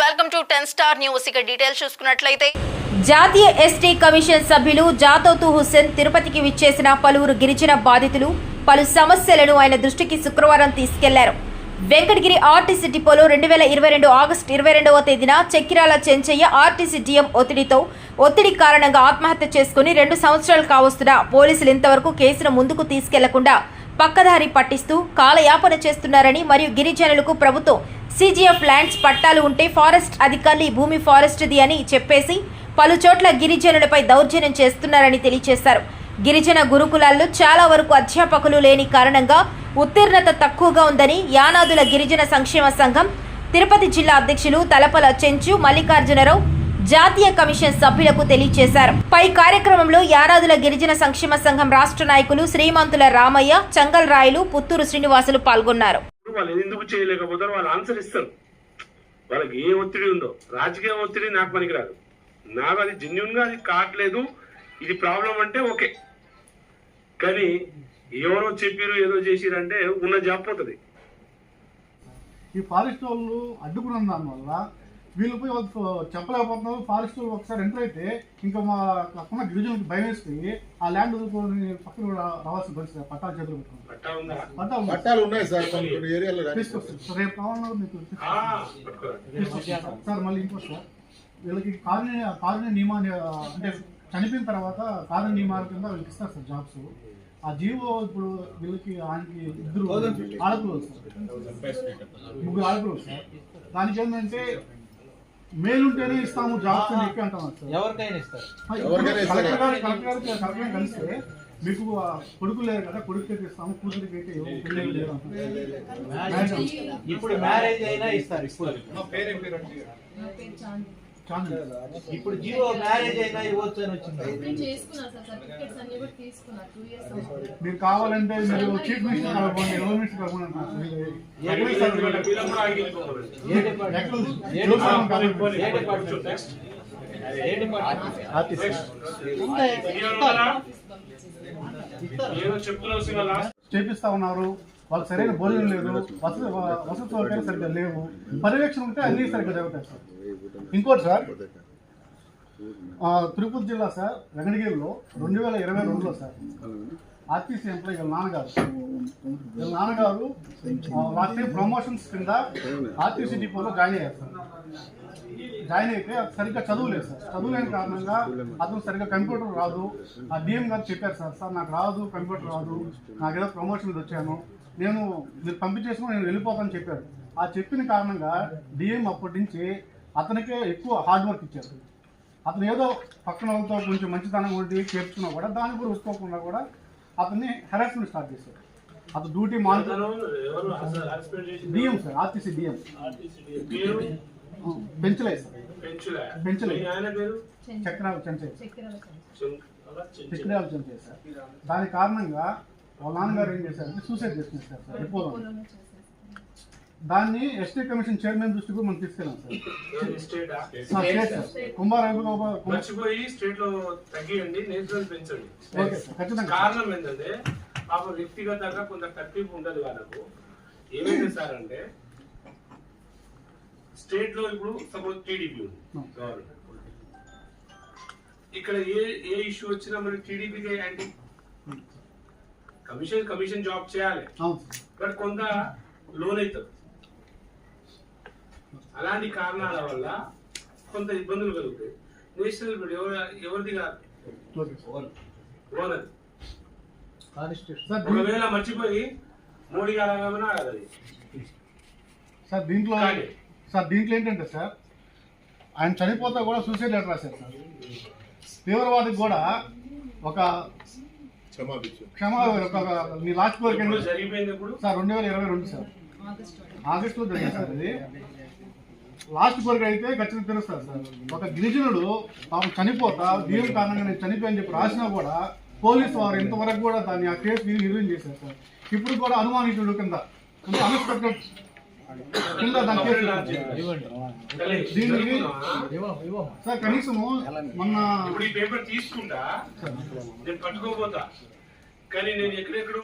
Welcome to ten star news. ఇక details చూసుకున్నట్లయితే జాతీయ ఎస్టీ కమిషన్ సభ్యులు జాతోతు హుస్సేన్ తిరుపతికి విచ్చేసిన పలువురు గిరిజన బాధితులు పలు సమస్యలను ఆయన దృష్టికి శుక్రవారం తీసుకెళ్ళారు. వెంకటగిరి ఆర్టీసీ డిపోలో రెండు వేల ఇరవై రెండు ఆగస్టు ఇరవై రెండవ తేదీన చక్కిరాల చెంచయ్య ఆర్టీసీ డిఎం ఒత్తిడితో ఒత్తిడి కారణంగా ఆత్మహత్య చేసుకుని రెండు సంవత్సరాలు కావస్తున్న పోలీసులు ఇంతవరకు కేసును ముందుకు తీసుకెళ్ళకుండా పక్కదారి పట్టిస్తూ కాలయాపన చేస్తున్నారని మరియు గిరిజనులకు ప్రభుత్వం సీజీఎఫ్ ల్యాండ్స్ పట్టాలు ఉంటే ఫారెస్ట్ అధికారులు ఈ భూమి ఫారెస్ట్ది అని చెప్పేసి పలు చోట్ల గిరిజనులపై దౌర్జన్యం చేస్తున్నారని తెలియజేశారు గిరిజన గురుకులాల్లో చాలా వరకు అధ్యాపకులు లేని కారణంగా ఉత్తీర్ణత తక్కువగా ఉందని యానాదుల గిరిజన సంక్షేమ సంఘం తిరుపతి జిల్లా అధ్యక్షులు తలపల చెంచు మల్లికార్జునరావు జాతీయ కమిషన్ సభ్యులకు తెలియజేశారు పై కార్యక్రమంలో యానాదుల గిరిజన సంక్షేమ సంఘం రాష్ట్ర నాయకులు శ్రీమంతుల రామయ్య చంగల్ రాయలు పుత్తూరు శ్రీనివాసులు పాల్గొన్నారు. వాళ్ళు ఎందుకు చేయలేకపోతారో వాళ్ళు ఆన్సర్ ఇస్తారు. వాళ్ళకి ఏ ఒత్తిడి ఉందో రాజకీయ ఒత్తిడి నాకు పనికిరాదు. నాకు అది జెన్యున్గా అది కావట్లేదు. ఇది ప్రాబ్లం అంటే ఓకే. కానీ ఎవరో చెప్పిరు ఏదో చేసిరంటే ఉన్న జాబ్ పోతుంది. ఈ ఫారెస్ట్ వాళ్ళు అడ్డుకున్న దానివల్ల వీళ్ళు పోయి వాళ్ళు చెప్పలేకపోతున్నారు. ఫారెస్ట్ ఒకసారి ఎంటర్ అయితే ఇంకా మా అక్కడ గిరిజనులకు భయం వేసి ఆ ల్యాండ్ వదులుకొని పక్కన కూడా రావాల్సిన పరిస్థితి. పట్టాలు చేతులు పెట్టుకుని. పట్టా ఉందా పట్టా ఉంది. పట్టాలు ఉన్నాయి సార్ రేపు కావాలన్నా మీకు. సార్ మళ్ళీ ఇంకో సార్. వీళ్ళకి కాలనీ కాలనీ నియమాన్ని అంటే చనిపోయిన తర్వాత కాలనీ నియమాల కింద వీళ్ళకి ఇస్తారు సార్ జాబ్స్ ఆ జీవో ఇప్పుడు వీళ్ళకి ఆయనకి ఇద్దరు ఆడపిల్లలు సార్. ముగ్గురు ఆడపిల్లలు సార్. దానికి ఏంటంటే మేలుంటేనే ఇస్తాము జాబ్స్ అని చెప్పి సార్ ఎవరికైనా ఇస్తారు ఎవరికైనా ఇస్తారు. కలెక్టర్ గారు- కలెక్టర్ గారు కలెక్టర్ గారు కలిస్తే మీకు కొడుకు లేరు కదా కొడుకు అయితే ఇస్తాము కూతురికి అయితే. ఇప్పుడు మ్యారేజ్ అయినా ఇస్తారు ఇప్పుడు. ఇప్పుడు జీవో మ్యారేజ్ అయినా ఇవ్వచ్చు అని వచ్చింది. మీరు కావాలంటే మీరు చీఫ్ మినిస్టర్ కలపండి ఎవరు మినిస్టర్ కలపండి చేపిస్తా ఉన్నారు. వాళ్ళకి సరైన భోజనం లేదు వసతి వసతి సౌకర్యాలు సరిగ్గా లేవు పర్యవేక్షణ ఉంటే అన్ని సరిగ్గా జరుగుతాయి సార్. ఇంకోటి సార్ తిరుపతి జిల్లా సార్ వెంకటగిరిలో రెండు వేల ఇరవై రెండులో సార్. ఆర్టీసీ ఎంప్లాయీ వీళ్ళ నాన్నగారు. వీళ్ళ నాన్నగారు లాస్ట్ టైం ప్రమోషన్స్ కింద ఆర్టీసీ డిపోలో జాయిన్ అయ్యారు సార్. జాయిన్ అయితే సరిగ్గా చదువులేదు సార్. చదువులేని కారణంగా అతను సరిగ్గా కంప్యూటర్ రాదు. ఆ డిఎం గారు చెప్పారు సార్ సార్ నాకు రాదు కంప్యూటర్ రాదు. నాకు ఏదో ప్రమోషన్ వచ్చాను. నేను మీరు పంపించేసుకుని నేను వెళ్ళిపోతాను చెప్పారు. ఆ చెప్పిన కారణంగా డిఎం అప్పటి నుంచి అతనికే ఎక్కువ హార్డ్ వర్క్ ఇచ్చారు. అతను ఏదో పక్కన వాళ్ళతో కొంచెం మంచితనం ఉండి చేర్చుకున్నా కూడా దాన్ని కూడా ఒప్పుకోకుండా కూడా అతన్ని హెరాస్మెంట్ స్టార్ట్ చేశారు. అతను duty monitor DM sir RTC DM పెంచలేదు సార్ పేరు? చక్రాలు చెంచయ్య. చక్కెర సార్ చెం- అలా చెం- చక్రాలు చెంచయ్య సార్ దాని కారణంగా వాళ్ళ నాన్నగారు ఏం చేశారంటే సూసైడ్ చేసుకున్నారు సార్ చేశారు. దాన్ని ఎస్టీ కమిషన్ చైర్మన్ దృష్టికి మనం తీసుకెళ్ళాం సార్. కుమార్ మర్చిపోయి స్టేట్లో తగ్గియండి నేచురల్ పెంచండి. కారణం ఏంటంటే పాప వ్యక్తిగతంగా కొంత కట్టింపు ఉండదు వాళ్ళకు. ఏమైంది సార్ అంటే స్టేట్లో ఇప్పుడు సపోజ్ టీడీపీ ఉంది గవర్నమెంట్. ఇక్కడ ఏ ఏ ఇష్యూ వచ్చినా మరి టీడీపీకి యాంటీ. కమిషన్ కమిషన్ జాబ్ చేయాలి. బట్ కొంత లోన్ అవుతుంది. అలాంటి కారణాల వల్ల కొంత ఇబ్బందులు కలుగుతాయి నేషనల్ గ్రిడ్ ఎవరు ఎవరిది కాదు? ఓనర్. ఒకవేళ మర్చిపోయి మోడీ గారు అనగానే ఆగదు సార్ దీంట్లో. సార్ దీంట్లో ఏంటంటే సార్ ఆయన చనిపోతా కూడా సూసైడ్ లెటర్ రాశారు సార్. తీవ్రవాదికి కూడా ఒక క్షమా ఒక మీ లాస్ట్ కోరిక సార్ రెండు వేల ఇరవై రెండు సార్. ఆగస్ట్ ఆగస్టులో జరిగింది సార్ ఇది. లాస్ట్ కోరిక అయితే ఖచ్చితంగా తెలుస్తారు సార్. ఒక గిరిజనుడు పాపం చనిపోతా దీని కారణంగా నేను చనిపోయని చెప్పి రాసినా కూడా పోలీసు వారు ఇంతవరకు కూడా దాన్ని ఆ కేసు నిర్వహణ చేశారు సార్. ఇప్పుడు కూడా అనుమానితుడు కింద అన్ఎక్స్పెక్టెడ్ కింద దాని కేసు దీనికి సార్ కనీసము మొన్న ఇప్పుడు ఈ పేపర్ తీసుకుంటా నేను పట్టుకోపోతా కానీ నేను ఎక్కడెక్కడ